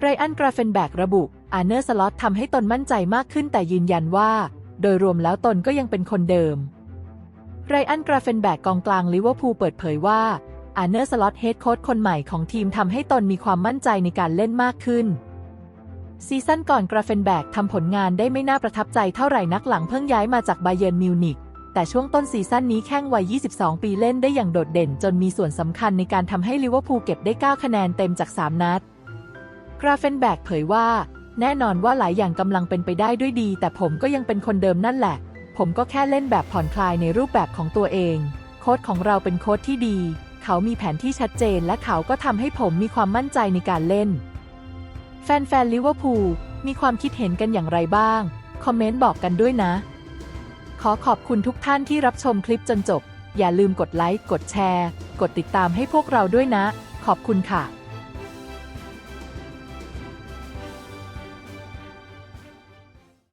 ไรอันกราเฟนแบกระบุ อาเนอร์สล็อตทำให้ตนมั่นใจมากขึ้นแต่ยืนยันว่า โดยรวมแล้วตนก็ยังเป็นคนเดิม ไรอันกราเฟนแบกกองกลางลิเวอร์พูลเปิดเผยว่า อาเนอร์สล็อตเฮดโค้ชคนใหม่ของทีมทำให้ตนมีความมั่นใจในการเล่นมากขึ้น ซีซั่นก่อนกราเฟนแบกทำผลงานได้ไม่น่าประทับใจเท่าไหร่นักหลังเพิ่งย้ายมาจากไบเยิร์นมิวนิกแต่ช่วงต้นซีซั่นนี้แข้งวัย 22 ปีเล่นได้อย่างโดดเด่นจนมีส่วนสำคัญในการทำให้ลิเวอร์พูลเก็บได้ 9 คะแนนเต็มจาก 3 นัด กราเฟนแบกเผยว่า แน่นอนว่าหลายอย่างกำลังเป็นไปได้ด้วยดี แต่ผมก็ยังเป็นคนเดิมนั่นแหละ ผมก็แค่เล่นแบบผ่อนคลายในรูปแบบของตัวเอง โค้ชของเราเป็นโค้ชที่ดี เขามีแผนที่ชัดเจนและเขาก็ทำให้ผมมีความมั่นใจในการเล่น แฟนๆลิเวอร์พูลมีความคิดเห็นกันอย่างไรบ้าง คอมเมนต์บอกกันด้วยนะ ขอขอบคุณทุกท่านที่รับชมคลิปจนจบ อย่าลืมกดไลค์ กดแชร์ กดติดตามให้พวกเราด้วยนะ ขอบคุณค่ะ